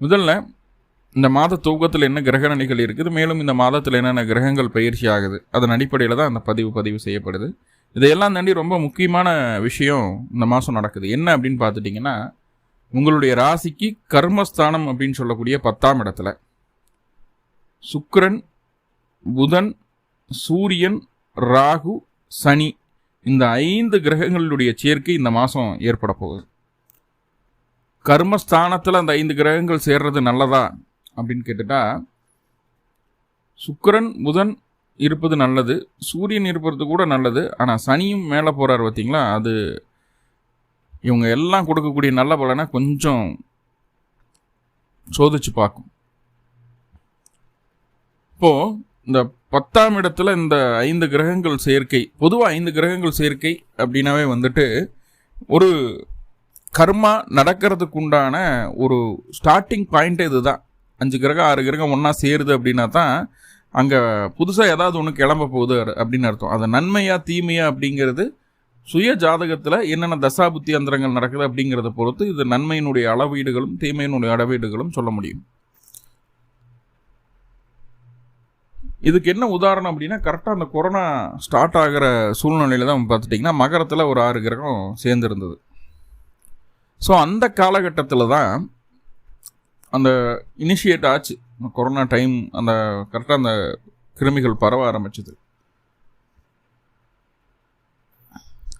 முதல்ல இந்த மாத தூக்கத்தில் என்ன கிரக நிலைகள் இருக்குது மேலும் இந்த மாதத்தில் என்னென்ன கிரகங்கள் பயிற்சி ஆகுது அதன் அடிப்படையில் தான் அந்த பதிவு பதிவு செய்யப்படுது. இதையெல்லாம் தாண்டி ரொம்ப முக்கியமான விஷயம் இந்த மாதம் நடக்குது. என்ன அப்படின்னு பார்த்துட்டிங்கன்னா உங்களுடைய ராசிக்கு கர்மஸ்தானம் அப்படின்னு சொல்லக்கூடிய பத்தாம் இடத்துல சுக்கரன் புதன் சூரியன் ராகு சனி இந்த ஐந்து கிரகங்களுடைய சேர்க்கை இந்த மாதம் ஏற்பட போகுது. கர்மஸ்தானத்தில் அந்த ஐந்து கிரகங்கள் சேர்றது நல்லதா? அப்படின்னு கேட்டுட்டா சுக்கரன் புதன் இருப்பது நல்லது சூரியன் இருப்பது கூட நல்லது ஆனால் சனியும் மேலே போகிறார் பார்த்தீங்களா அது இவங்க எல்லாம் கொடுக்கக்கூடிய நல்ல பலனை கொஞ்சம் சோதிச்சு பார்க்கும். இப்போது இந்த பத்தாம் இடத்துல இந்த ஐந்து கிரகங்கள் சேர்க்கை பொதுவாக ஐந்து கிரகங்கள் சேர்க்கை அப்படின்னாவே வந்துட்டு ஒரு கர்மா நடக்கிறதுக்கு உண்டான ஒரு ஸ்டார்டிங் பாயிண்ட் இதுதான். அஞ்சு கிரகம் ஆறு கிரகம் ஒன்றா சேருது அப்படின்னா தான் அங்கே புதுசாக ஏதாவது ஒன்று கிளம்ப போகுது அப்படின்னு அர்த்தம். அது நன்மையா தீமையா அப்படிங்கிறது சுய ஜாதகத்தில் என்னென்ன தசாபுத்தி அந்தரங்கள் நடக்குது அப்படிங்கிறத பொறுத்து இது நன்மையினுடைய அளவீடுகளும் தீமையினுடைய அளவீடுகளும் சொல்ல முடியும். இதுக்கு என்ன உதாரணம் அப்படின்னா கரெக்டாக அந்த கொரோனா ஸ்டார்ட் ஆகிற சூழ்நிலையில் தான் பார்த்துட்டிங்கன்னா மகரத்தில் ஒரு ஆறு கிரகம் சேர்ந்துருந்தது. ஸோ அந்த காலகட்டத்தில் தான் அந்த இனிஷியேட் ஆச்சு. கொரோனா டைம் அந்த கரெக்டாக அந்த கிருமிகள் பரவ ஆரம்பிச்சது.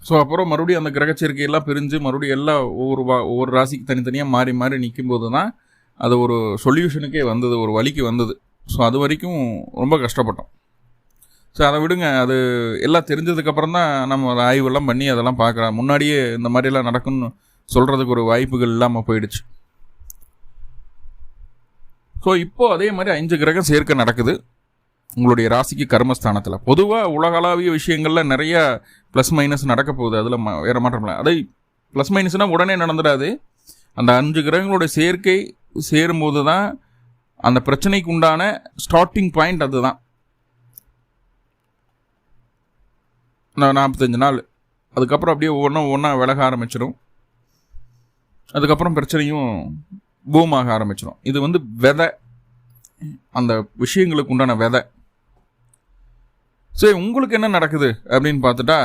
ஸோ அப்புறம் மறுபடியும் அந்த கிரகச்சேர்க்கையெல்லாம் பிரிஞ்சு மறுபடியும் எல்லாம் ஒவ்வொரு வா ஒவ்வொரு ராசிக்கு தனித்தனியாக மாறி மாறி நிற்கும் போது தான் அது ஒரு சொல்யூஷனுக்கே வந்தது ஒரு வழிக்கு வந்தது. ஸோ அது வரைக்கும் ரொம்ப கஷ்டப்பட்டோம். ஸோ அதை விடுங்க. அது எல்லாம் தெரிஞ்சதுக்கப்புறம் தான் நம்ம அதை ஆய்வெல்லாம் பண்ணி அதெல்லாம் பார்க்குறோம் முன்னாடியே இந்த மாதிரிலாம் நடக்கும்னு சொல்கிறதுக்கு ஒரு வாய்ப்புகள் இல்லாமல் போயிடுச்சு. ஸோ இப்போது அதே மாதிரி அஞ்சு கிரகம் சேர்க்க நடக்குது. உங்களுடைய ராசிக்கு கர்மஸ்தானத்தில். பொதுவாக உலகளாவிய விஷயங்களில் நிறைய ப்ளஸ் மைனஸ் நடக்க போகுது. அதில் ம வேறு மாற்றம் இல்லை. அதை ப்ளஸ் மைனஸ்னால் உடனே நடந்துடாது. அந்த அஞ்சு கிரகங்களுடைய சேர்க்கை சேரும்போது தான் அந்த பிரச்சனைக்கு உண்டான ஸ்டார்டிங் பாயிண்ட் அதுதான். நாற்பத்தஞ்சு நாள். அதுக்கப்புறம் அப்படியே ஒவ்வொன்றா ஒவ்வொன்றா விலக ஆரம்பிச்சிடும் அதுக்கப்புறம் பிரச்சனையும் பூமாக ஆரம்பிச்சிடும் இது வந்து விதை. அந்த விஷயங்களுக்கு உண்டான விதை. சரி உங்களுக்கு என்ன நடக்குது அப்படின்னு பார்த்துட்டா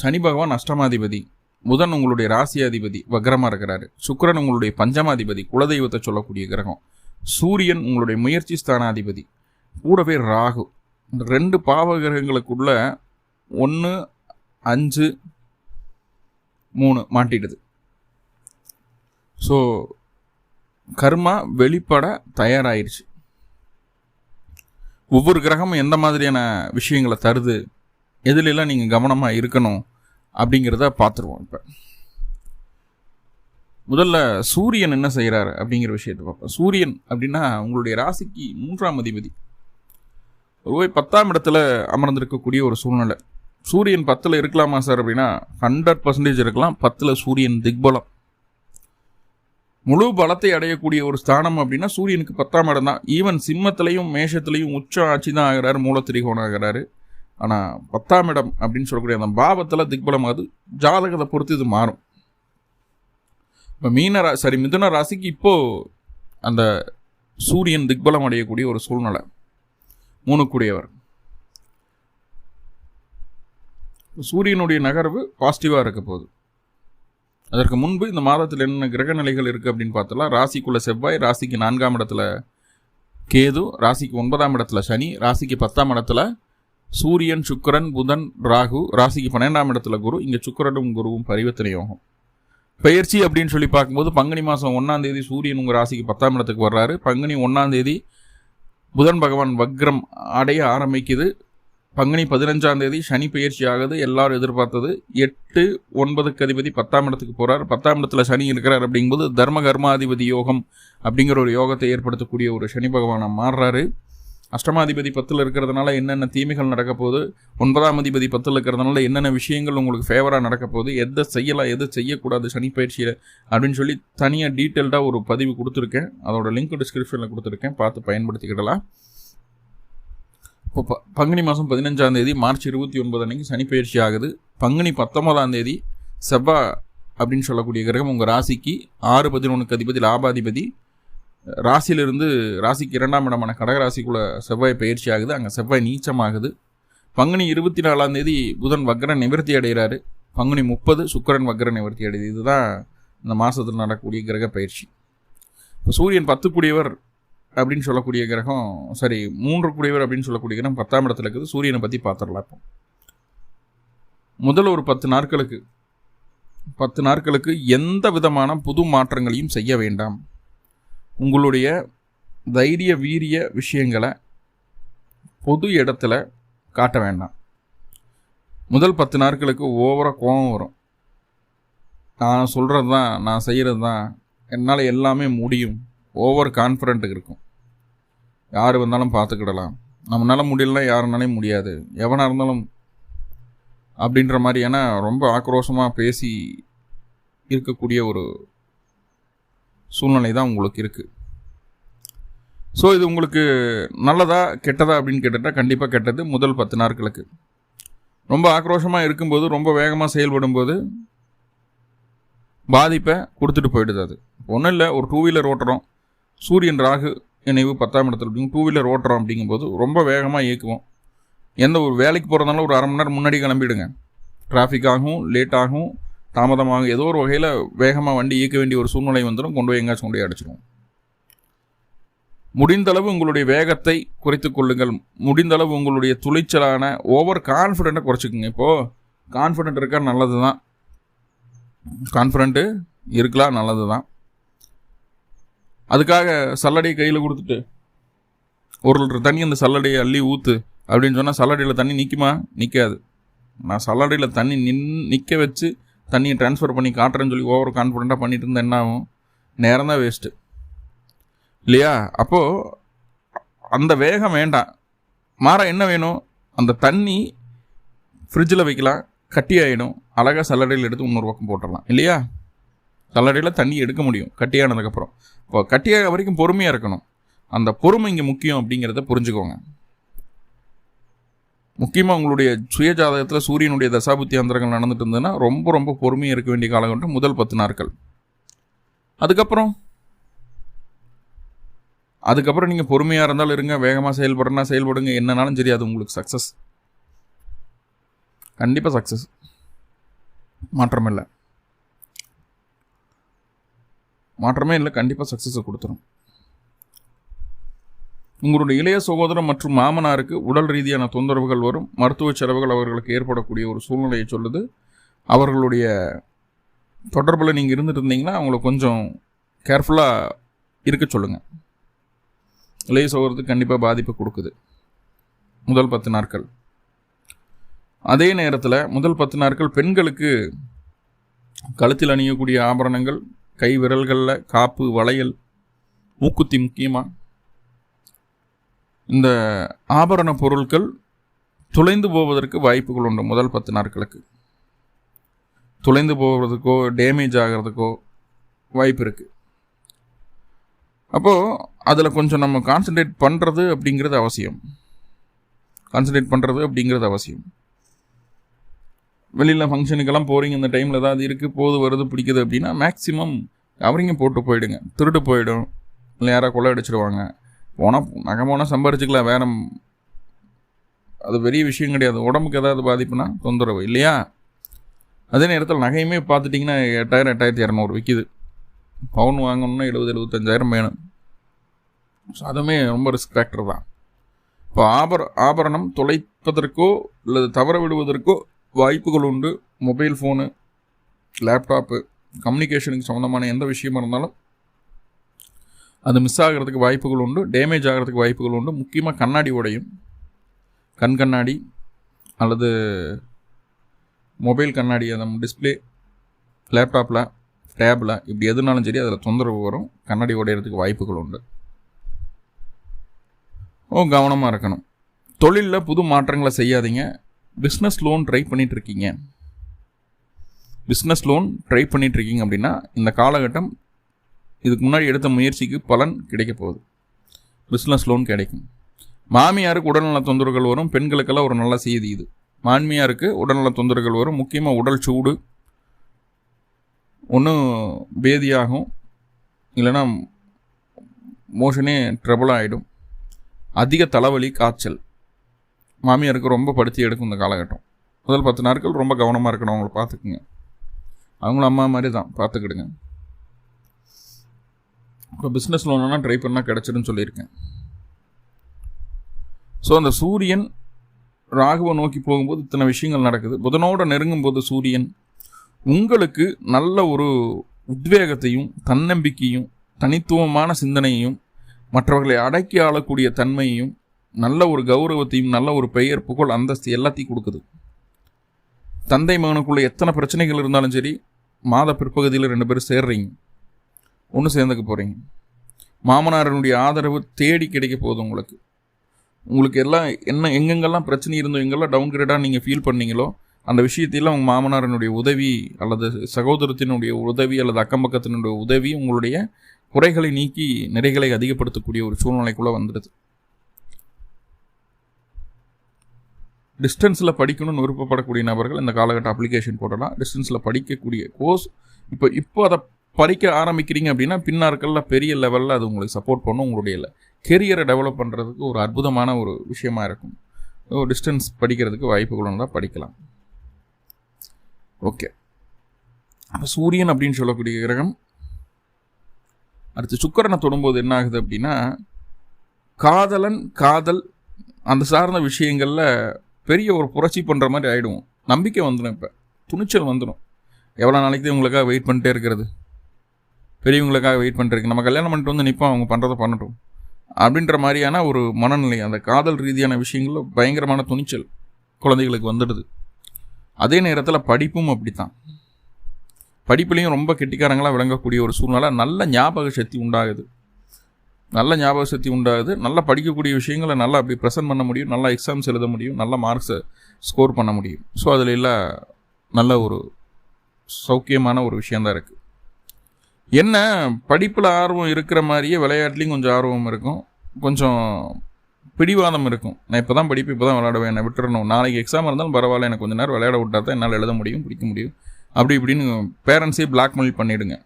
சனி பகவான் அஷ்டமாதிபதி புதன் உங்களுடைய ராசியாதிபதி வக்ரமாக இருக்கிறாரு. சுக்கரன் உங்களுடைய பஞ்சமாதிபதி குலதெய்வத்தை சொல்லக்கூடிய கிரகம். சூரியன் உங்களுடைய முயற்சி ஸ்தானாதிபதி கூடவே ராகு. இந்த ரெண்டு பாவ கிரகங்களுக்குள்ள ஒன்று அஞ்சு மூணு மாட்டிடுது. ஸோ கர்மா வெளிப்பட தயாராயிருச்சு. ஒவ்வொரு கிரகமும் எந்த மாதிரியான விஷயங்களை தருது எதுலெல்லாம் நீங்கள் கவனமாக இருக்கணும் அப்படிங்கிறத பார்த்துருவோம் இப்போ. முதல்ல சூரியன் என்ன செய்கிறாரு அப்படிங்கிற விஷயத்தை பார்ப்போம். சூரியன் அப்படின்னா உங்களுடைய ராசிக்கு மூன்றாம் அதிபதி. ஒருவே பத்தாம் இடத்துல அமர்ந்திருக்கக்கூடிய ஒரு சூழ்நிலை. சூரியன் பத்தில் இருக்கலாமா சார் அப்படின்னா ஹண்ட்ரட் பர்சன்டேஜ் இருக்கலாம். பத்தில் சூரியன் திக்பலம். முழு பலத்தை அடையக்கூடிய ஒரு ஸ்தானம் அப்படின்னா சூரியனுக்கு பத்தாம் இடம் தான். ஈவன் சிம்மத்திலையும் மேஷத்துலையும் உச்ச ஆட்சி தான் ஆகிறாரு மூலத்திரிகோணம் ஆகிறாரு. ஆனால் பத்தாம் இடம் அப்படின்னு சொல்லக்கூடிய அந்த பாவத்தில் திக்பலம் அது ஜாதகத்தை பொறுத்து இது மாறும். இப்போ மீன ரா சரி மிதுன ராசிக்கு இப்போது அந்த சூரியன் திக்பலம் அடையக்கூடிய ஒரு சூழ்நிலை. மூணுக்குடையவர் சூரியனுடைய நகர்வு பாசிட்டிவாக இருக்க போகுது. அதற்கு முன்பு இந்த மாதத்தில் என்ன கிரக நிலைகள் இருக்குது அப்படின்னு பார்த்தலாம் ராசிக்குள்ளே செவ்வாய் ராசிக்கு நான்காம் இடத்துல கேது ராசிக்கு ஒன்பதாம் இடத்துல சனி ராசிக்கு பத்தாம் இடத்துல சூரியன் சுக்கரன் புதன் ராகு ராசிக்கு பன்னெண்டாம் இடத்துல குரு. இங்கே சுக்கரனும் குருவும் பரிவர்த்தனையாகும் பயிற்சி அப்படின்னு சொல்லி பார்க்கும்போது பங்குனி மாதம் ஒன்றாம் தேதி சூரியன் உங்கள் ராசிக்கு பத்தாம் இடத்துக்கு வர்றாரு. பங்குனி ஒன்றாம் தேதி புதன் பகவான் வக்ரம் அடைய ஆரம்பிக்குது. பங்குனி பதினஞ்சாம் தேதி சனி பயிற்சி ஆகுது எல்லாரும் எதிர்பார்த்தது. எட்டு ஒன்பதுக்கு அதிபதி பத்தாம் இடத்துக்கு போகிறார் பத்தாம் இடத்துல சனி இருக்கிறார் அப்படிங்கும்போது தர்ம கர்மாதிபதி யோகம் அப்படிங்கிற ஒரு யோகத்தை ஏற்படுத்தக்கூடிய ஒரு சனி பகவானை மாறுறாரு. அஷ்டமாதிபதி பத்தில் இருக்கிறதுனால என்னென்ன தீமைகள் நடக்க போகுது? ஒன்பதாம் அதிபதி பத்தில் இருக்கிறதுனால என்னென்ன விஷயங்கள் உங்களுக்கு ஃபேவராக நடக்க போகுது? எதை செய்யலாம் எதை செய்யக்கூடாது சனி பயிற்சியில்? அப்படின்னு சொல்லி தனியாக டீட்டெயில்டாக ஒரு பதிவு கொடுத்துருக்கேன். அதோட லிங்க் டிஸ்கிரிப்ஷனில் கொடுத்துருக்கேன். பார்த்து பயன்படுத்திக்கிடலாம். இப்போ பங்குனி மாதம் பதினஞ்சாம் தேதி மார்ச் இருபத்தி ஒன்பது அன்னைக்கு சனி பயிற்சி ஆகுது. பங்குனி பத்தொன்பதாம் தேதி செவ்வா அப்படின்னு சொல்லக்கூடிய கிரகம் உங்கள் ராசிக்கு ஆறு பதினொன்றுக்கு அதிபதி லாபாதிபதி. ராசியிலிருந்து ராசிக்கு இரண்டாம் இடமான கடகராசிக்குள்ளே செவ்வாய் பயிற்சி ஆகுது. அங்கே செவ்வாய் நீச்சமாகுது. பங்குனி இருபத்தி நாலாம் தேதி புதன் வக்ர நிவர்த்தி அடைகிறாரு. பங்குனி முப்பது சுக்கரன் வக்ர நிவர்த்தி அடையுது. இதுதான் இந்த மாதத்தில் நடக்கக்கூடிய கிரக பயிற்சி. இப்போ சூரியன் பத்துக்குடியவர் அப்படின்னு சொல்லக்கூடிய கிரகம் சரி மூன்று கூடியவர் அப்படின்னு சொல்லக்கூடிய கிரகம் பத்தாம் இடத்துல இருக்குது. சூரியனை பற்றி பார்த்துடலாம் இப்போ. முதல் ஒரு பத்து நாட்களுக்கு பத்து நாட்களுக்கு எந்த விதமான புது மாற்றங்களையும் செய்ய வேண்டாம். உங்களுடைய தைரிய வீரிய விஷயங்களை பொது இடத்துல காட்ட வேண்டாம். முதல் பத்து நாட்களுக்கு ஓவராக கோபம் வரும். நான் சொல்கிறது தான் நான் செய்கிறது தான் என்னால் எல்லாமே முடியும். ஓவர் கான்ஃபிடென்ட் இருக்கும். யார் வந்தாலும் பார்த்துக்கிடலாம். நம்மளால் முடியலனா யாருனாலையும் முடியாது. எவனாக இருந்தாலும் அப்படின்ற மாதிரியான ரொம்ப ஆக்ரோஷமாக பேசி இருக்கக்கூடிய ஒரு சூழ்நிலை தான் உங்களுக்கு இருக்குது ஸோ இது உங்களுக்கு நல்லதா கெட்டதா அப்படின்னு கேட்டுட்டால் கண்டிப்பாக கெட்டது முதல் பத்து நாட்களுக்கு. ரொம்ப ஆக்ரோஷமாக இருக்கும்போது ரொம்ப வேகமாக செயல்படும்போது பாதிப்பை கொடுத்துட்டு போயிடுது அது. ஒன்றும் இல்லை ஒரு டூ வீலர் ஓட்டுறோம். சூரியன் ராகு நினைவு பத்தாம் இடத்துல அப்படிங்க டூ வீலர் ஓட்டுறோம் அப்படிங்கும்போது ரொம்ப வேகமாக இயக்குவோம். எந்த ஒரு வேலைக்கு போகிறதுனால ஒரு அரை மணி நேரம் முன்னாடி கிளம்பிடுங்க. டிராஃபிக் ஆகும் லேட் ஆகும் தாமதமாகும். ஏதோ ஒரு வகையில் வேகமாக வண்டி இயக்க வேண்டிய ஒரு சூழ்நிலை வந்துடும் கொண்டு போய் எங்கேயாச்சும் கொண்டு போய் அடிச்சிடும் முடிந்தளவு உங்களுடைய வேகத்தை குறைத்து கொள்ளுங்கள். முடிந்தளவு உங்களுடைய துளைச்சலான ஓவர் கான்ஃபிடென்ட்டை குறைச்சிக்கோங்க. இப்போது கான்ஃபிடென்ட் இருக்கா? நல்லது தான் கான்ஃபிடென்ட்டு இருக்கலாம் நல்லது தான் அதுக்காக சல்லடையை கையில் கொடுத்துட்டு ஒரு லிட்டர் தண்ணி அந்த சல்லடையை அள்ளி ஊற்று அப்படின்னு சொன்னால் சல்லடையில் தண்ணி நிற்குமா நிற்காது நான் சல்லடையில் தண்ணி நின் நிற்க வச்சு தண்ணியை ட்ரான்ஸ்ஃபர் பண்ணி காட்டுறேன்னு சொல்லி ஓவர் கான்ஃபிடெண்ட்டாக பண்ணிட்டு இருந்தால் என்ன ஆகும்? நேரம் தான் வேஸ்ட்டு இல்லையா? அப்போது அந்த வேகம் வேண்டாம். மாற என்ன வேணும்? அந்த தண்ணி ஃப்ரிட்ஜில் வைக்கலாம். கட்டி ஆகிடும் அழகாக சல்லடையில் எடுத்து இன்னொரு பக்கம் போட்டுடலாம். இல்லையா? தள்ளடியில் தண்ணி எடுக்க முடியும் கட்டியானதுக்கப்புறம். இப்போ கட்டியாக வரைக்கும் பொறுமையாக இருக்கணும். அந்த பொறுமை இங்கே முக்கியம் அப்படிங்கிறத புரிஞ்சுக்கோங்க. முக்கியமாக உங்களுடைய சுய ஜாதகத்தில் சூரியனுடைய தசாபுத்தி அந்தரங்கள் நடந்துட்டு இருந்ததுன்னா ரொம்ப ரொம்ப பொறுமையாக இருக்க வேண்டிய காலகட்டம் முதல் பத்து நாட்கள். அதுக்கப்புறம்? அதுக்கப்புறம் நீங்கள் பொறுமையாக இருந்தாலும் இருங்க வேகமாக செயல்படுறனா செயல்படுங்க என்னன்னாலும் சரி அது உங்களுக்கு சக்ஸஸ் கண்டிப்பாக சக்ஸஸ் மாற்றமில்லை இல்லை மாற்றமே இல்லை கண்டிப்பாக சக்ஸஸை கொடுத்துரும். உங்களுடைய இளைய சகோதரம் மற்றும் மாமனாருக்கு உடல் ரீதியான தொந்தரவுகள் வரும். மருத்துவ செலவுகள் அவர்களுக்கு ஏற்படக்கூடிய ஒரு சூழ்நிலையை சொல்லுது. அவர்களுடைய தொடர்பில் நீங்கள் இருந்துட்டு இருந்தீங்கன்னா அவங்கள கொஞ்சம் கேர்ஃபுல்லாக இருக்க சொல்லுங்கள் இளைய சகோதரத்துக்கு கண்டிப்பாக பாதிப்பு கொடுக்குது. முதல் பத்து நாட்கள். அதே நேரத்தில் முதல் பத்து நாட்கள் பெண்களுக்கு கழுத்தில் அணியக்கூடிய ஆபரணங்கள் கை விரல்களில் காப்பு வளையல் மூக்குத்தி முக்கியமாக இந்த ஆபரண பொருட்கள் துளைந்து போவதற்கு வாய்ப்புகள் உண்டு முதல் பத்து நாட்களுக்கு. துளைந்து போகிறதுக்கோ டேமேஜ் ஆகிறதுக்கோ வாய்ப்பு இருக்குது அப்போது அதில் கொஞ்சம் நம்ம கான்சன்ட்ரேட் பண்ணுறது அப்படிங்கிறது அவசியம். கான்சன்ட்ரேட் பண்ணுறது அப்படிங்கிறது அவசியம். வெளியில் ஃபங்க்ஷனுக்கெல்லாம் போகிறீங்க இந்த டைமில் ஏதாவது இருக்குது போது வருது பிடிக்குது அப்படின்னா மேக்ஸிமம் கவரிங்க போட்டு போயிடுங்க. திருட்டு போயிடும். இல்லை யாராவது கொலை அடிச்சிடுவாங்க போனால் நகை போனால் சம்பாரிச்சிக்கலாம் வேற அது பெரிய விஷயம் கிடையாது. உடம்புக்கு ஏதாவது பாதிப்புனா தொந்தரவு இல்லையா? அதே நேரத்தில் நகையுமே பார்த்துட்டிங்கன்னா எட்டாயிரம் எட்டாயிரத்தி இரநூறு விற்கிது பவுன் வாங்கணுன்னா எழுபது எழுபத்தஞ்சாயிரம் வேணும். ஸோ அதுவுமே ரொம்ப ரிஸ்க் ஃபேக்டர் தான். இப்போ ஆபர ஆபரணம் தொலைப்பதற்கோ அல்லது தவற விடுவதற்கோ வாய்ப்புகள் உண்டு மொபைல் ஃபோனு லேப்டாப்பு கம்யூனிகேஷனுக்கு சம்மந்தமான எந்த விஷயமா இருந்தாலும் அது மிஸ் ஆகிறதுக்கு வாய்ப்புகள் உண்டு டேமேஜ் ஆகிறதுக்கு வாய்ப்புகள் உண்டு முக்கியமாக கண்ணாடி உடையும். கண் கண்ணாடி அல்லது மொபைல் கண்ணாடி அந்த டிஸ்பிளே லேப்டாப்பில் டேபில் இப்படி எதுனாலும் சரி அதில் தொந்தரவு வரும். கண்ணாடி உடையிறதுக்கு வாய்ப்புகள் உண்டு ஓ கவனமாக இருக்கணும். தொழிலில் புது மாற்றங்களை செய்யாதீங்க. பிஸ்னஸ் லோன் ட்ரை பண்ணிட்டு இருக்கீங்க பிஸ்னஸ் லோன் ட்ரை பண்ணிட்டு இருக்கீங்க அப்படின்னா இந்த காலகட்டம் இதுக்கு முன்னாடி எடுத்த முயற்சிக்கு பலன் கிடைக்க போகுது. பிஸ்னஸ் லோன் கிடைக்கும். மாமியாருக்கு உடல்நல தொந்தரவுகள் வரும் பெண்களுக்கெல்லாம் ஒரு நல்ல செய்தி இது. மாமியாருக்கு உடல்நல தொந்தரவுகள் வரும் முக்கியமாக உடல் சூடு ஒன்றும் பேதியாகும் இல்லைன்னா மோஷனே ட்ரபிள் ஆகிடும் அதிக தலைவலி காய்ச்சல். மாமியாருக்கு ரொம்ப படுத்தி எடுக்கும் இந்த காலகட்டம். முதல் பத்து நாட்கள் ரொம்ப கவனமாக இருக்கணும் அவங்கள பார்த்துக்குங்க அவங்களும் அம்மா மாதிரி தான் பார்த்துக்கிடுங்க இப்போ பிஸ்னஸ் லோனெல்லாம் ட்ரை பண்ணால் கிடச்சிருன்னு சொல்லியிருக்கேன். ஸோ அந்த சூரியன் ராகுவை நோக்கி போகும்போது இத்தனை விஷயங்கள் நடக்குது. புதனோடு நெருங்கும் போது சூரியன் உங்களுக்கு நல்ல ஒரு உத்வேகத்தையும் தன்னம்பிக்கையும் தனித்துவமான சிந்தனையையும் மற்றவர்களை அடக்கி ஆளக்கூடிய தன்மையையும் நல்ல ஒரு கௌரவத்தையும் நல்ல ஒரு பெயர் புகழ் அந்தஸ்து எல்லாத்தையும் கொடுக்குது. தந்தை மகனுக்குள்ளே எத்தனை பிரச்சனைகள் இருந்தாலும் சரி மாத பிற்பகுதியில் ரெண்டு பேரும் சேர்றீங்க. ஒன்று சேர்ந்துக்க போகிறீங்க மாமனாரனுடைய ஆதரவு தேடி கிடைக்க போகுது உங்களுக்கு. உங்களுக்கு எல்லாம் என்ன எங்கெங்கெல்லாம் பிரச்சனை இருந்தோ எங்கெல்லாம் டவுன் கிரேடாக நீங்கள் ஃபீல் பண்ணீங்களோ அந்த விஷயத்தையெல்லாம் உங்கள் மாமனாரனுடைய உதவி அல்லது சகோதரத்தினுடைய உதவி அல்லது அக்கம் பக்கத்தினுடைய உதவி உங்களுடைய குறைகளை நீக்கி நிறைகளை அதிகப்படுத்தக்கூடிய ஒரு சூழ்நிலைக்குள்ளே வந்துடுது. டிஸ்டன்ஸில் படிக்கணும்னு விருப்பப்படக்கூடிய நபர்கள் இந்த காலகட்ட அப்ளிகேஷன் போடலாம். டிஸ்டன்ஸில் படிக்கக்கூடிய கோர்ஸ் இப்போ இப்போ அதை படிக்க ஆரம்பிக்கிறீங்க அப்படின்னா பின்னாட்களில் பெரிய லெவலில் அது உங்களுக்கு சப்போர்ட் பண்ணும். உங்களுடைய கெரியரை டெவலப் பண்ணுறதுக்கு ஒரு அற்புதமான ஒரு விஷயமா இருக்கும். டிஸ்டன்ஸ் படிக்கிறதுக்கு வாய்ப்புகள் இருந்தால் படிக்கலாம். ஓகே அப்போ சூரியன் அப்படின்னு சொல்லக்கூடிய கிரகம். அடுத்து சுக்கரனை தொடும்போது என்ன ஆகுது அப்படின்னா காதலன் காதல் அந்த சார்ந்த விஷயங்களில் பெரிய ஒரு புரட்சி பண்ணுற மாதிரி ஆகிடுவோம் நம்பிக்கை வந்துடும் இப்போ. துணிச்சல் வந்துடும் எவ்வளோ நாளைக்கு உங்களுக்காக வெயிட் பண்ணிட்டே இருக்கிறது? பெரியவங்களுக்காக வெயிட் பண்ணிட்டு நம்ம கல்யாணம் பண்ணிட்டு வந்து நிற்போம் அவங்க பண்ணுறதை பண்ணட்டும். அப்படின்ற மாதிரியான ஒரு மனநிலை அந்த காதல் ரீதியான விஷயங்களில் பயங்கரமான துணிச்சல் குழந்தைகளுக்கு வந்துடுது. அதே நேரத்தில் படிப்பும் அப்படித்தான். படிப்புலேயும் ரொம்ப கெட்டிக்காரங்களாக விளங்கக்கூடிய ஒரு சூழ்நிலை நல்ல ஞாபக சக்தி உண்டாகுது. நல்ல ஞாபக சக்தி உண்டாகுது. நல்லா படிக்கக்கூடிய விஷயங்களை நல்லா அப்படி ப்ரெசென்ட் பண்ண முடியும். நல்லா எக்ஸாம்ஸ் எழுத முடியும். நல்ல மார்க்ஸை ஸ்கோர் பண்ண முடியும். ஸோ அதில் எல்லாம் நல்ல ஒரு சௌக்கியமான ஒரு விஷயந்தான் இருக்குது என்ன? படிப்பில் ஆர்வம் இருக்கிற மாதிரியே விளையாட்லேயும் கொஞ்சம் ஆர்வம் இருக்கும். கொஞ்சம் பிடிவாதம் இருக்கும். நான் இப்போ தான் படிப்பு இப்போ தான் விளையாடுவேன். என்னை விட்டுறணும். நாளைக்கு எக்ஸாம் இருந்தாலும் பரவாயில்ல. எனக்கு கொஞ்சம் நேரம் விளையாட விட்டா தான் என்னால் எழுத முடியும் பிடிக்க முடியும். அப்படி இப்படின்னு பேரண்ட்ஸே பிளாக்மெயில் பண்ணிவிடுங்க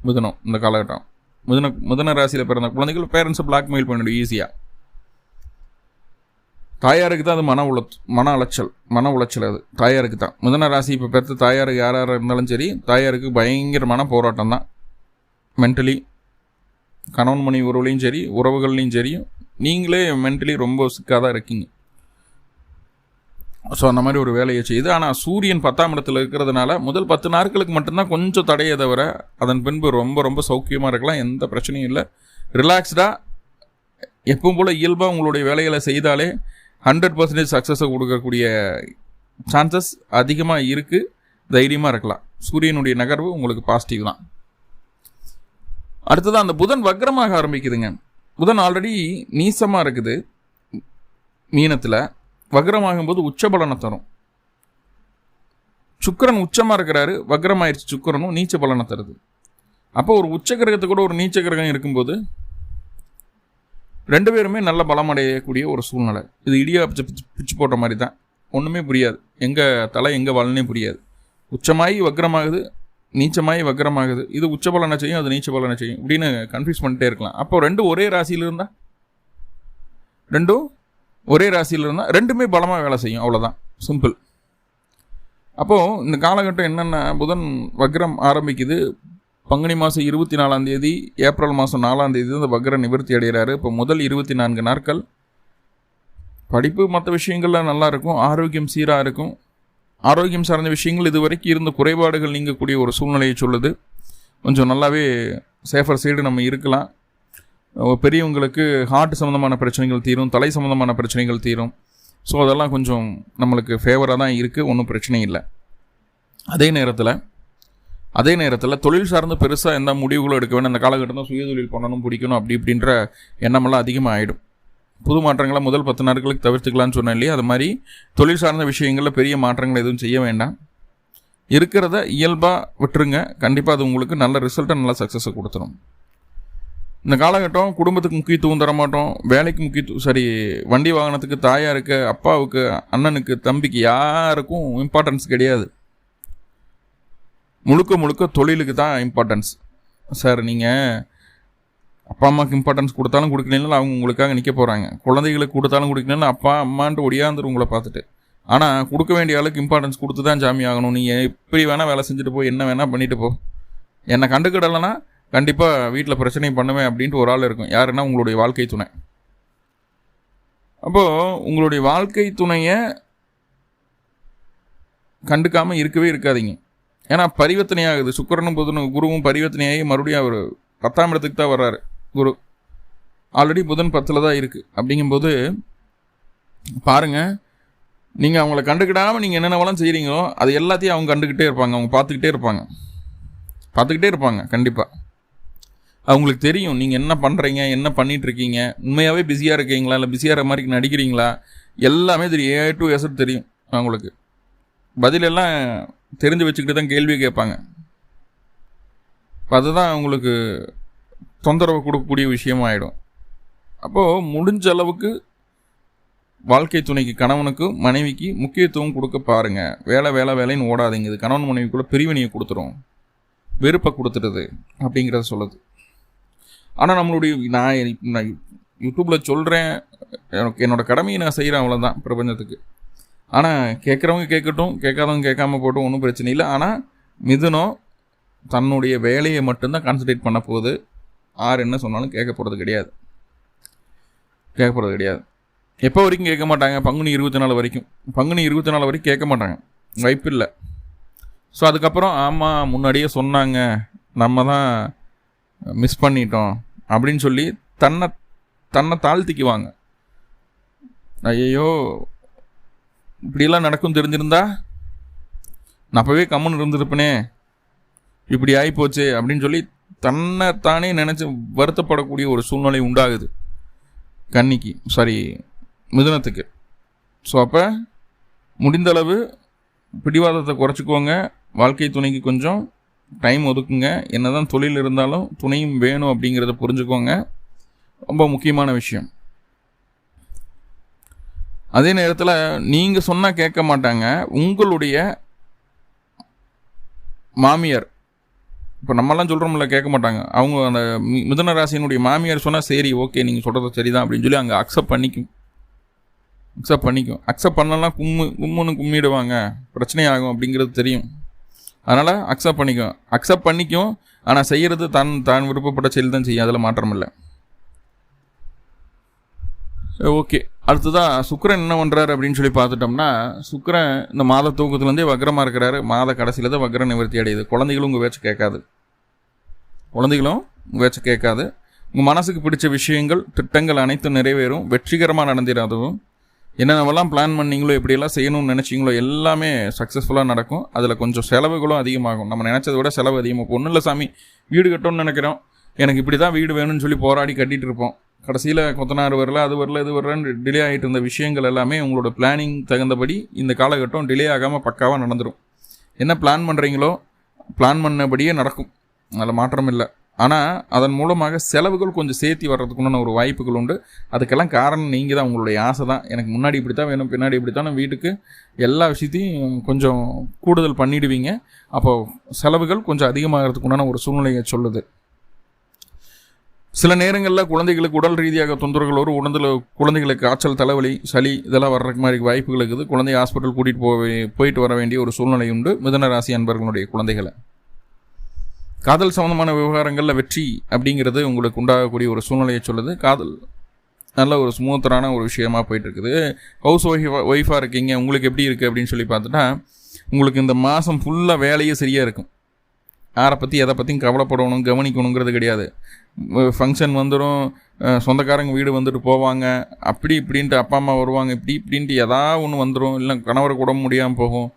மிதனம். இந்த காலகட்டம். முதன முதன ராசியில் பிறந்த குழந்தைகள் பேரண்ட்ஸை பிளாக்மெயில் பண்ணிடும் ஈஸியாக தாயாருக்கு தான் அது மன உள மன அலைச்சல் மன உளைச்சல் அது. தாயாருக்கு தான். முதன ராசி இப்போ பெற்ற தாயாருக்கு யாராக இருந்தாலும் சரி தாயாருக்கு பயங்கரமான போராட்டம் தான். மென்டலி கணவன் மணி உறவுலையும் சரி உறவுகள்லையும் சரி நீங்களே மென்டலி ரொம்ப சிக்காக தான் இருக்கீங்க. ஸோ அந்த மாதிரி ஒரு வேலையை செய்யுது ஆனால் சூரியன் பத்தாம் இடத்துல இருக்கிறதுனால முதல் பத்து நாட்களுக்கு மட்டும்தான் கொஞ்சம் தடையை தவிர அதன் பின்பு ரொம்ப ரொம்ப சௌக்கியமாக இருக்கலாம் எந்த பிரச்சனையும் இல்லை. ரிலாக்ஸ்டாக எப்பவும் போல் இயல்பாக உங்களுடைய வேலைகளை செய்தாலே ஹண்ட்ரட் பர்சன்டேஜ் சக்ஸஸை கொடுக்கக்கூடிய சான்சஸ் அதிகமாக இருக்குது தைரியமாக இருக்கலாம். சூரியனுடைய நகர்வு உங்களுக்கு பாசிட்டிவ் தான். அடுத்தது அந்த புதன் வக்ரமாக ஆரம்பிக்குதுங்க. புதன் ஆல்ரெடி நீசமாக இருக்குது. மீனத்தில். வக்ரமாகும்போது உச்ச பலனை தரும். சுக்கரன் உச்சமாக இருக்கிறாரு வக்ரமாயிருச்சு சுக்கரனும் நீச்ச பலனை தருது. அப்போ ஒரு உச்ச கிரகத்தை கூட ஒரு நீச்ச கிரகம் இருக்கும்போது ரெண்டு பேருமே நல்ல பலமடையக்கூடிய ஒரு சூழ்நிலை. இது இடியா பிச்சு பிச்சு போட்ட மாதிரி தான் ஒன்றுமே புரியாது. எங்கே தலை எங்கே வளனே புரியாது. உச்சமாகி வக்ரமாகுது நீச்சமாகி வக்ரமாகுது. இது உச்ச பலனை செய்யும் அது நீச்ச பலனை செய்யும். இப்படின்னு கன்ஃபியூஸ் பண்ணிட்டே இருக்கலாம். அப்போ ரெண்டும் ஒரே ராசியில் இருந்தால் ரெண்டும் ஒரே ராசியில் இருந்தால் ரெண்டுமே பலமாக வேலை செய்யும். அவ்வளோதான் சிம்பிள் அப்போது இந்த காலகட்டம் என்னென்ன புதன் வக்ரம் ஆரம்பிக்குது. பங்குனி மாதம் இருபத்தி நாலாம் தேதி ஏப்ரல் மாதம் நாலாம் தேதி இந்த வக்ர நிவர்த்தி அடைகிறாரு. இப்போ முதல் இருபத்தி நான்கு நாட்கள். படிப்பு மற்ற விஷயங்கள்லாம் நல்லா இருக்கும். ஆரோக்கியம் சீராக இருக்கும். ஆரோக்கியம் சார்ந்த விஷயங்கள் இது வரைக்கும் இருந்த குறைபாடுகள் நீங்கக்கூடிய ஒரு சூழ்நிலையை சொல்லுது. கொஞ்சம் நல்லாவே சேஃபர் சைடு நம்ம இருக்கலாம். பெரியவங்களுக்கு ஹார்ட் சம்மந்தமான பிரச்சனைகள் தீரும் தலை சம்மந்தமான பிரச்சனைகள் தீரும். ஸோ அதெல்லாம் கொஞ்சம் நம்மளுக்கு ஃபேவராக தான் இருக்குது ஒன்றும் பிரச்சனை இல்லை. அதே நேரத்தில் அதே நேரத்தில் தொழில் சார்ந்து பெருசாக எந்த முடிவுகளும் எடுக்க வேணும் அந்த காலக்கட்டமும் சுய தொழில் பண்ணணும் பிடிக்கணும் அப்படி இப்படின்ற எண்ணமெல்லாம் அதிகமாக ஆகிடும் புது மாற்றங்களை முதல் பத்து நாட்களுக்கு தவிர்த்துக்கலாம்னு சொன்னேன் இல்லையா? அது மாதிரி தொழில் சார்ந்த விஷயங்களில் பெரிய மாற்றங்கள் எதுவும் செய்ய வேண்டாம். இருக்கிறத இயல்பாக விட்டுருங்க. கண்டிப்பாக அது உங்களுக்கு நல்ல ரிசல்ட்டை நல்ல சக்ஸஸை கொடுத்துரும். இந்த காலகட்டம் குடும்பத்துக்கு முக்கியத்துவம் தர மாட்டோம் வேலைக்கு முக்கியத்துவம் சரி வண்டி வாகனத்துக்கு தாயாருக்கு அப்பாவுக்கு அண்ணனுக்கு தம்பிக்கு யாருக்கும் இம்பார்ட்டன்ஸ் கிடையாது. முழுக்க முழுக்க தொழிலுக்கு தான் இம்பார்ட்டன்ஸ் சார் நீங்கள் அப்பா அம்மாவுக்கு இம்பார்ட்டன்ஸ் கொடுத்தாலும் கொடுக்கலனாலும் அவங்க உங்களுக்காக நிற்க போகிறாங்க குழந்தைகளுக்கு கொடுத்தாலும் கொடுக்கலனாலும் அப்பா அம்மான்ட்டு ஒடியாந்துரும் உங்களை பார்த்துட்டு. ஆனால் கொடுக்க வேண்டிய அளவுக்கு இம்பார்ட்டன்ஸ் கொடுத்து தான் ஜாமி ஆகணும். நீங்கள் எப்படி வேணால் வேலை செஞ்சுட்டு போ என்ன வேணால் பண்ணிட்டு போ. என்னை கண்டுக்கிடலைன்னா கண்டிப்பாக வீட்டில் பிரச்சனை பண்ணுவேன் அப்படின்ட்டு ஒரு ஆள் இருக்கும். யாருன்னா உங்களுடைய வாழ்க்கை துணை. அப்போது உங்களுடைய வாழ்க்கை துணையை கண்டுக்காமல் இருக்கவே இருக்காதீங்க. ஏன்னா பரிவர்த்தனையாகுது. சுக்கரனும் புதனும் குருவும் பரிவர்த்தனையாகி மறுபடியும் அவர் பத்தாம் இடத்துக்கு தான் வர்றாரு. குரு. ஆல்ரெடி புதன் பத்தில் தான் இருக்குது அப்படிங்கும்போது பாருங்கள் நீங்கள் அவங்கள கண்டுக்கிடாமல் நீங்கள் என்னென்னவெல்லாம் செய்கிறீங்களோ அது எல்லாத்தையும் அவங்க கண்டுக்கிட்டே இருப்பாங்க. அவங்க பார்த்துக்கிட்டே இருப்பாங்க. பார்த்துக்கிட்டே இருப்பாங்க கண்டிப்பாக அவங்களுக்கு தெரியும் நீங்கள் என்ன பண்ணுறீங்க என்ன பண்ணிகிட்ருக்கீங்க உண்மையாகவே பிஸியாக இருக்கீங்களா? இல்லை பிஸியாக மாதிரி நடிக்கிறீங்களா? எல்லாமே தெரியும். ஏ டு எஸ் தெரியும் அவங்களுக்கு. பதிலெல்லாம் தெரிஞ்சு வச்சுக்கிட்டு தான் கேள்வி கேட்பாங்க. அதுதான் அவங்களுக்கு தொந்தரவு கொடுக்கக்கூடிய விஷயமாயிடும். அப்போது முடிஞ்ச அளவுக்கு வாழ்க்கை துணைக்கு கணவனுக்கு மனைவிக்கு முக்கியத்துவம் கொடுக்க பாருங்கள் வேலை வேலை வேலைன்னு ஓடாதீங்க. இது கணவன் கூட பிரிவினையை கொடுத்துரும். வெறுப்பை கொடுத்துடுது அப்படிங்கிறத சொல்லுது. ஆனால் நம்மளுடைய நான் நான் யூடியூப்பில் சொல்கிறேன் எனக்கு என்னோடய கடமையை நான் செய்கிறேன் அவ்வளோதான் பிரபஞ்சத்துக்கு. ஆனால் கேட்குறவங்க கேட்கட்டும் கேட்காதவங்க கேட்காம போட்டும் ஒன்றும் பிரச்சனை இல்லை. ஆனால் மிதுனம் தன்னுடைய வேலையை மட்டும்தான் கான்சன்ட்ரேட் பண்ண போகுது. ஆர் என்ன சொன்னாலும் கேட்க போகிறது கிடையாது. கேட்க போகிறது கிடையாது. எப்போ வரைக்கும் கேட்க மாட்டாங்க? பங்குனி இருபத்தி நாலு வரைக்கும். பங்குனி இருபத்தி நாலு வரைக்கும் கேட்க மாட்டாங்க. வாய்ப்பு இல்லை. ஸோ அதுக்கப்புறம் ஆமாம் முன்னாடியே சொன்னாங்க. நம்ம தான் மிஸ் பண்ணிட்டோம். அப்படின்னு சொல்லி தன்னை தன்னை தாழ்த்திக்குவாங்க. ஐயோ இப்படியெல்லாம் நடக்கும் தெரிஞ்சிருந்தா? நான் அப்போவே கம்முன்னு இருந்திருப்பனே. இப்படி ஆகிப்போச்சு அப்படின்னு சொல்லி தன்னை தானே நினச்சி வருத்தப்படக்கூடிய ஒரு சூழ்நிலை உண்டாகுது. கன்னிக்கு சாரி மிதுனத்துக்கு. ஸோ அப்போ முடிந்தளவு பிடிவாதத்தை குறைச்சிக்கோங்க. வாழ்க்கை துணைக்கு கொஞ்சம் டைம் ஒதுக்குங்க. என்ன தான் தொழில் இருந்தாலும் துணையும் வேணும் அப்படிங்கிறத புரிஞ்சுக்கோங்க. ரொம்ப முக்கியமான விஷயம். அதே நேரத்தில் நீங்கள் சொன்னால் கேட்க மாட்டாங்க. உங்களுடைய மாமியார் இப்போ நம்மலாம் சொல்கிறோம்ல கேட்க மாட்டாங்க. அவங்க அந்த மிதன ராசியினுடைய மாமியார் சொன்னால் சரி ஓகே நீங்கள் சொல்கிறது சரி தான் அப்படின்னு சொல்லி அங்கே அக்செப்ட் பண்ணிக்கும். அக்செப்ட் பண்ணிக்கும். அக்செப்ட் பண்ணலாம் கும்மு கும்முன்னு கும்மிடுவாங்க. பிரச்சனை ஆகும் அப்படிங்கிறது தெரியும். அதனால் அக்செப்ட் பண்ணிக்கும். அக்செப்ட் பண்ணிக்கும். ஆனால் செய்கிறது தான் தான் விருப்பப்பட்ட செயல் தான் செய்யும். அதில் மாற்றம் இல்லை. ஓகே அடுத்ததான் சுக்கரன் என்ன பண்ணுறாரு அப்படின்னு சொல்லி பார்த்துட்டோம்னா சுக்கரன் இந்த மாத தூக்கத்துலேருந்தே வக்ரமாக இருக்கிறாரு. மாத கடைசியில் தான் வக்ர நிவர்த்தி அடையுது. குழந்தைகளும் உங்கள் பேச்சு கேட்காது. குழந்தைகளும் உங்கள் பேச்சு கேட்காது. உங்கள் மனசுக்கு பிடிச்ச விஷயங்கள் திட்டங்கள் அனைத்தும் நிறைவேறும். வெற்றிகரமாக நடந்திடாதவும் என்னென்னவெல்லாம் பிளான் பண்ணீங்களோ எப்படியெல்லாம் செய்யணும்னு நினச்சிங்களோ எல்லாமே சக்ஸஸ்ஃபுல்லாக நடக்கும். அதில் கொஞ்சம் செலவுகளும் அதிகமாகும். நம்ம நினச்சதை விட செலவு அதிகமாக ஒன்றும் இல்லை சாமி வீடு கட்டணும்னு நினைக்கிறோம். எனக்கு இப்படி தான் வீடு வேணும்னு சொல்லி போராடி கட்டிகிட்டு இருப்போம். கடைசியில் கொத்தனார் வரல அது வரல இது வரலன்னு டிலே ஆகிட்டு இருந்த விஷயங்கள் எல்லாமே உங்களோட பிளானிங் தகுந்தபடி இந்த காலகட்டம் டிலே ஆகாமல் பக்காவாக நடந்துடும் என்ன பிளான் பண்ணுறீங்களோ பிளான் பண்ணபடியே நடக்கும். அதில் மாற்றம் இல்லை ஆனால் அதன் மூலமாக செலவுகள் கொஞ்சம் சேர்த்தி வர்றதுக்குன்னு ஒரு வாய்ப்புகள் உண்டு. அதுக்கெல்லாம் காரணம் நீங்கள் தான் உங்களுடைய ஆசை தான் எனக்கு முன்னாடி இப்படி தான் வேணும் பின்னாடி இப்படி தான் வீட்டுக்கு எல்லா விஷயத்தையும் கொஞ்சம் கூடுதல் பண்ணிடுவீங்க. அப்போது செலவுகள் கொஞ்சம் அதிகமாகிறதுக்குண்டான ஒரு சூழ்நிலையை சொல்லுது. சில நேரங்களில் குழந்தைகளுக்கு உடல் ரீதியாக தொந்தரவுகள் வரும் உடந்தில் குழந்தைகளுக்கு காய்ச்சல் தலைவலி சளி இதெல்லாம் வர்றதுக்கு மாதிரி வாய்ப்புகள் இருக்குது. குழந்தை ஹாஸ்பிட்டல் கூட்டிகிட்டு போய் போயிட்டு வர வேண்டிய ஒரு சூழ்நிலை உண்டு. மிதன ராசி அன்பர்களுடைய குழந்தைகளை. காதல் சம்மந்தமான விவகாரங்களில் வெற்றி அப்படிங்கிறது உங்களுக்கு உண்டாகக்கூடிய ஒரு சூழ்நிலையை சொல்லுது. காதல் நல்ல ஒரு ஸ்மூத்தரான ஒரு விஷயமா போயிட்டுருக்குது. ஹவுஸ் ஒய்ஃப் ஒய்ஃபாக இருக்கீங்க. உங்களுக்கு எப்படி இருக்குது அப்படின்னு சொல்லி பார்த்துட்டா உங்களுக்கு இந்த மாதம் ஃபுல்லாக வேலையே சரியாக இருக்கும். யாரை பற்றி எதை பற்றியும் கவலைப்படணும் கவனிக்கணுங்கிறது கிடையாது. ஃபங்க்ஷன் வந்துடும் சொந்தக்காரங்க வீடு வந்துட்டு போவாங்க. அப்படி இப்படின்ட்டு அப்பா அம்மா வருவாங்க. இப்படி இப்படின்ட்டு எதாவது ஒன்று வந்துடும் இல்லை கணவர் கூட முடியாமல் போகும்.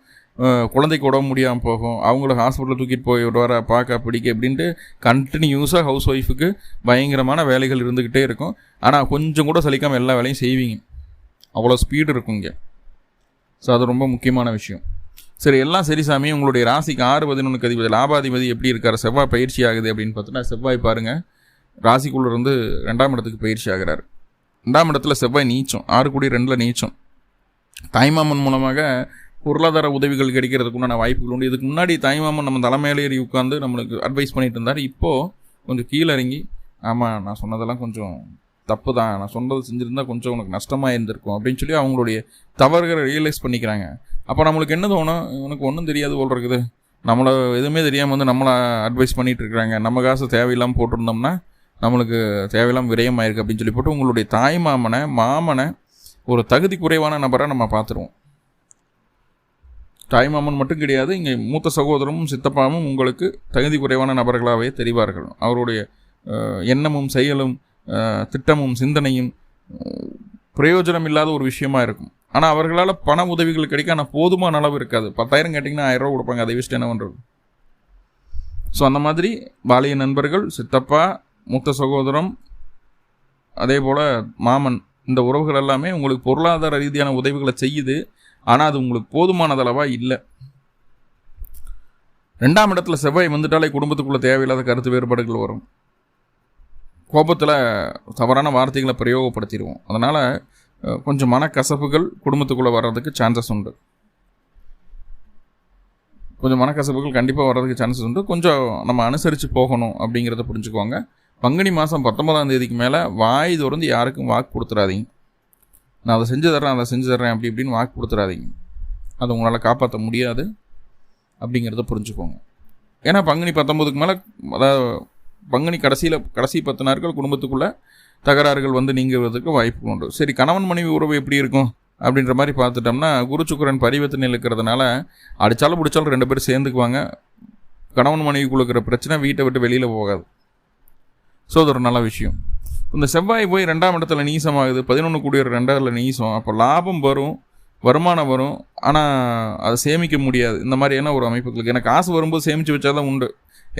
குழந்தைக்கு உடம்பு முடியாமல் போகும். அவங்கள ஹாஸ்பிட்டலில் தூக்கிட்டு போய் விடுவாரா பார்க்க பிடிக்க அப்படின்ட்டு கண்டினியூஸாக ஹவுஸ் ஒய்ஃபுக்கு பயங்கரமான வேலைகள் இருந்துக்கிட்டே இருக்கும். ஆனால் கொஞ்சம் கூட சலிக்காமல் எல்லா வேலையும் செய்வீங்க. அவ்வளோ ஸ்பீடு இருக்கும் இங்கே. ஸோ அது ரொம்ப முக்கியமான விஷயம். சரி எல்லாம் சரி சாமி. உங்களுடைய ராசிக்கு ஆறு பதினொன்றுக்கு அதிபதி லாபாதிபதி எப்படி இருக்கார்? செவ்வாய் பயிற்சி ஆகுது அப்படின்னு பார்த்தோன்னா செவ்வாய் பாருங்கள் ராசிக்குள்ளே இருந்து ரெண்டாம் இடத்துக்கு பயிற்சி ஆகிறார். ரெண்டாம் இடத்துல செவ்வாய் நீச்சம். ஆறு கோடி ரெண்டில் நீச்சம். தாய்மாமன் மூலமாக பொருளாதார உதவிகள் கிடைக்கிறதுக்கு உண்டான வாய்ப்புகள் உண்டு. இதுக்கு முன்னாடி தாய்மாமன் நம்ம தலைமையிலேறி உட்காந்து நம்மளுக்கு அட்வைஸ் பண்ணிட்டு இருந்தார். இப்போது கொஞ்சம் கீழே இறங்கி ஆமாம் நான் சொன்னதெல்லாம் கொஞ்சம் தப்பு தான் நான் சொன்னது செஞ்சுருந்தா கொஞ்சம் உனக்கு நஷ்டமாக இருந்திருக்கும் அப்படின்னு சொல்லி அவங்களுடைய தவறுகளை ரியலைஸ் பண்ணிக்கிறாங்க. அப்போ நம்மளுக்கு என்ன தோணும்? உனக்கு ஒன்றும் தெரியாது போல் இருக்குது. நம்மளை எதுவுமே தெரியாமல் வந்து நம்மளை அட்வைஸ் பண்ணிகிட்டு இருக்கிறாங்க. நம்ம காசு தேவையில்லாமல் போட்டிருந்தோம்னா நம்மளுக்கு தேவையில்லாமல் விரயமாயிருக்கு அப்படின்னு சொல்லி போட்டு உங்களுடைய தாய் மாமனை மாமனை ஒரு தகுதி குறைவான நபரை நம்ம பார்த்துருவோம். தாய் மாமன் மட்டும் கிடையாது இங்கே மூத்த சகோதரமும் சித்தப்பாவும் உங்களுக்கு தகுதி குறைவான நபர்களாகவே தெரிவார்கள். அவருடைய எண்ணமும் செயலும் திட்டமும் சிந்தனையும் பிரயோஜனம் இல்லாத ஒரு விஷயமா இருக்கும். ஆனால் அவர்களால் பண உதவிகள் கிடைக்க ஆனால் போதுமான அளவு இருக்காது. பத்தாயிரம் கேட்டிங்கன்னா ஆயிரம் ரூபா கொடுப்பாங்க. அதை வச்சுட்டு என்ன பண்ணுறது ஸோ அந்த மாதிரி பாலிய நண்பர்கள் சித்தப்பா மூத்த சகோதரம் அதே போல் மாமன் இந்த உறவுகள் எல்லாமே உங்களுக்கு பொருளாதார ரீதியான உதவிகளை செய்யுது. ஆனால் அது உங்களுக்கு போதுமானது இல்லை. ரெண்டாம் இடத்துல செவ்வாய் வந்துட்டாலே குடும்பத்துக்குள்ள தேவையில்லாத கருத்து வேறுபாடுகள் வரும். கோபத்தில் தவறான வார்த்தைகளை பிரயோகப்படுத்திடுவோம். அதனால் கொஞ்சம் மனக்கசப்புகள் குடும்பத்துக்குள்ளே வர்றதுக்கு சான்சஸ் உண்டு. கொஞ்சம் மனக்கசப்புகள் கண்டிப்பாக வர்றதுக்கு சான்சஸ் உண்டு. கொஞ்சம் நம்ம அனுசரித்து போகணும் அப்படிங்கிறத புரிஞ்சுக்கோங்க பங்குனி மாதம் பத்தொன்பதாம் தேதிக்கு மேலே வாய் திறந்து யாருக்கும் வாக்கு கொடுத்துறாதீங்க. நான் அதை செஞ்சு தர்றேன் அதை செஞ்சு தர்றேன் அப்படி இப்படின்னு வாக்கு கொடுத்துறாதீங்க. அதை உங்களால் காப்பாற்ற முடியாது அப்படிங்கிறத புரிஞ்சுக்கோங்க. ஏன்னா பங்குனி பத்தொம்போதுக்கு மேலே அதாவது பங்குனி கடைசியில் கடைசி பத்து நாட்கள் குடும்பத்துக்குள்ளே தகராறுகள் வந்து நீங்குவதற்கு வாய்ப்பு உண்டு. சரி கணவன் மனைவி உறவு எப்படி இருக்கும் அப்படின்ற மாதிரி பார்த்துட்டோம்னா குரு பரிவர்த்தனை பரிவர்த்தனையில் இருக்கிறதுனால அடித்தாலும் பிடிச்சாலும் ரெண்டு பேரும் சேர்ந்துக்குவாங்க. கணவன் மனைவிக்குள்ள இருக்கிற பிரச்சனை வீட்டை விட்டு வெளியில் போகாது. ஸோ அது ஒரு நல்ல விஷயம். இந்த செவ்வாய் போய் ரெண்டாம் இடத்துல நீசமாகுது பதினொன்று கூடிய ரெண்டாவில் நீசம் அப்போ லாபம் வரும் வருமானம் வரும் ஆனால் அதை சேமிக்க முடியாது. இந்த மாதிரியான ஒரு அமைப்புகளுக்கு. எனக்கு காசு வரும்போது சேமித்து வச்சா தான் உண்டு.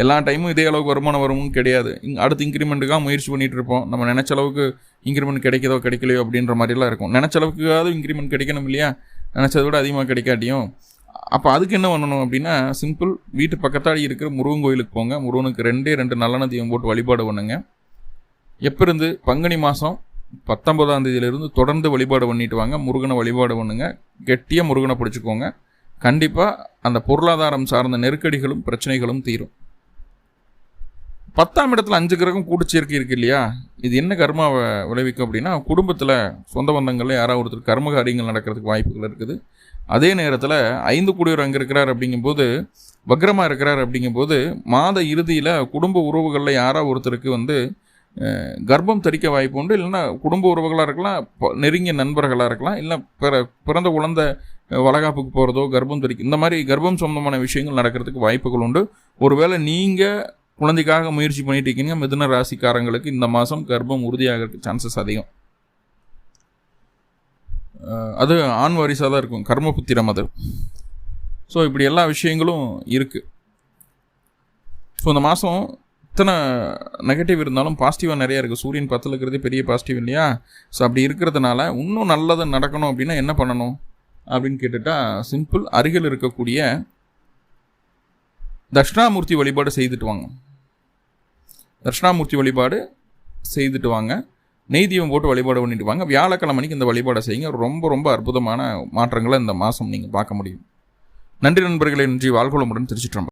எல்லா டைமும் இதே அளவுக்கு வருமானம் வரும்னு கிடையாது. இங்க அடுத்த இன்க்ரிமெண்ட்டுக்காக முயற்சி பண்ணிகிட்டு இருப்போம். நம்ம நினச்ச அளவுக்கு இன்க்ரிமெண்ட் கிடைக்குதோ கிடைக்கலையோ அப்படின்ற மாதிரிலாம் இருக்கும். நினச்ச அளவுக்காவது இன்க்ரிமெண்ட் கிடைக்கணும் இல்லையா? நினச்சதை விட அதிகமாக கிடைக்காட்டியும். அப்போ அதுக்கு என்ன பண்ணணும் அப்படின்னா சிம்பிள் வீட்டு பக்கத்தாடி இருக்கிற முருகன் கோயிலுக்கு போங்க. முருகனுக்கு ரெண்டே ரெண்டு நல்லெண்ண தீபம் போட்டு வழிபாடு பண்ணுங்க. எப்போ இருந்து பங்குனி மாதம் பத்தொன்பதாம் தேதியிலிருந்து தொடர்ந்து வழிபாடு பண்ணிட்டு வாங்க. முருகனை வழிபாடு பண்ணுங்க. கெட்டியாக முருகனை பிடிச்சிக்கோங்க. கண்டிப்பாக அந்த பொருளாதாரம் சார்ந்த நெருக்கடிகளும் பிரச்சனைகளும் தீரும். பத்தாம் இடத்துல அஞ்சு கிரகம் கூடிச்சேர்க்கை இருக்கு இல்லையா? இது என்ன கர்மாவை விளைவிக்கும் அப்படின்னா குடும்பத்தில் சொந்த பந்தங்களில் யாராவது ஒருத்தர் கர்ம காரியங்கள் நடக்கிறதுக்கு வாய்ப்புகள் இருக்குது. அதே நேரத்தில் ஐந்து கூடியவர் அங்கே இருக்கிறார் அப்படிங்கும்போது வக்ரமாக இருக்கிறார் அப்படிங்கும்போது மாத இறுதியில் குடும்ப உறவுகளில் யாராக ஒருத்தருக்கு வந்து கர்ப்பம் தரிக்க வாய்ப்பு உண்டு இல்லைன்னா குடும்ப உறவுகளாக இருக்கலாம் நெருங்கிய நண்பர்களாக இருக்கலாம் இல்லை பிற பிறந்த குழந்தை வளகாப்புக்கு போகிறதோ கர்ப்பம் தரிக்க இந்த மாதிரி கர்ப்பம் சொந்தமான விஷயங்கள் நடக்கிறதுக்கு வாய்ப்புகள் உண்டு. ஒருவேளை நீங்கள் குழந்தைக்காக முயற்சி பண்ணிட்டு இருக்கீங்க மிதுன ராசிக்காரங்களுக்கு இந்த மாதம் கர்ப்பம் உறுதியாகிறதுக்கு சான்சஸ் அதிகம். அது ஆண் வாரிசாக தான் இருக்கும். கர்மபுத்திரம் அது. ஸோ இப்படி எல்லா விஷயங்களும் இருக்குது ஸோ இந்த மாதம் இத்தனை நெகட்டிவ் இருந்தாலும் பாசிட்டிவாக நிறையா இருக்குது சூரியன் பத்தில் இருக்கிறதே பெரிய பாசிட்டிவ் இல்லையா? ஸோ அப்படி இருக்கிறதுனால இன்னும் நல்லது நடக்கணும் அப்படின்னா என்ன பண்ணணும் அப்படின்னு கேட்டுட்டா சிம்பிள் அருகில் இருக்கக்கூடிய தட்சிணாமூர்த்தி வழிபாடு செய்துட்டு வாங்க. தட்சிணாமூர்த்தி வழிபாடு செய்துட்டு வாங்க. நெய் போட்டு வழிபாடு பண்ணிட்டு வாங்க. வியாழக்கிழமைக்கு இந்த வழிபாடை செய்யுங்க. ரொம்ப ரொம்ப அற்புதமான மாற்றங்களை இந்த மாதம் நீங்கள் பார்க்க முடியும். நன்றி நண்பர்களே. நன்றி. வாழ்கோளமுடன் திருச்சிட்டு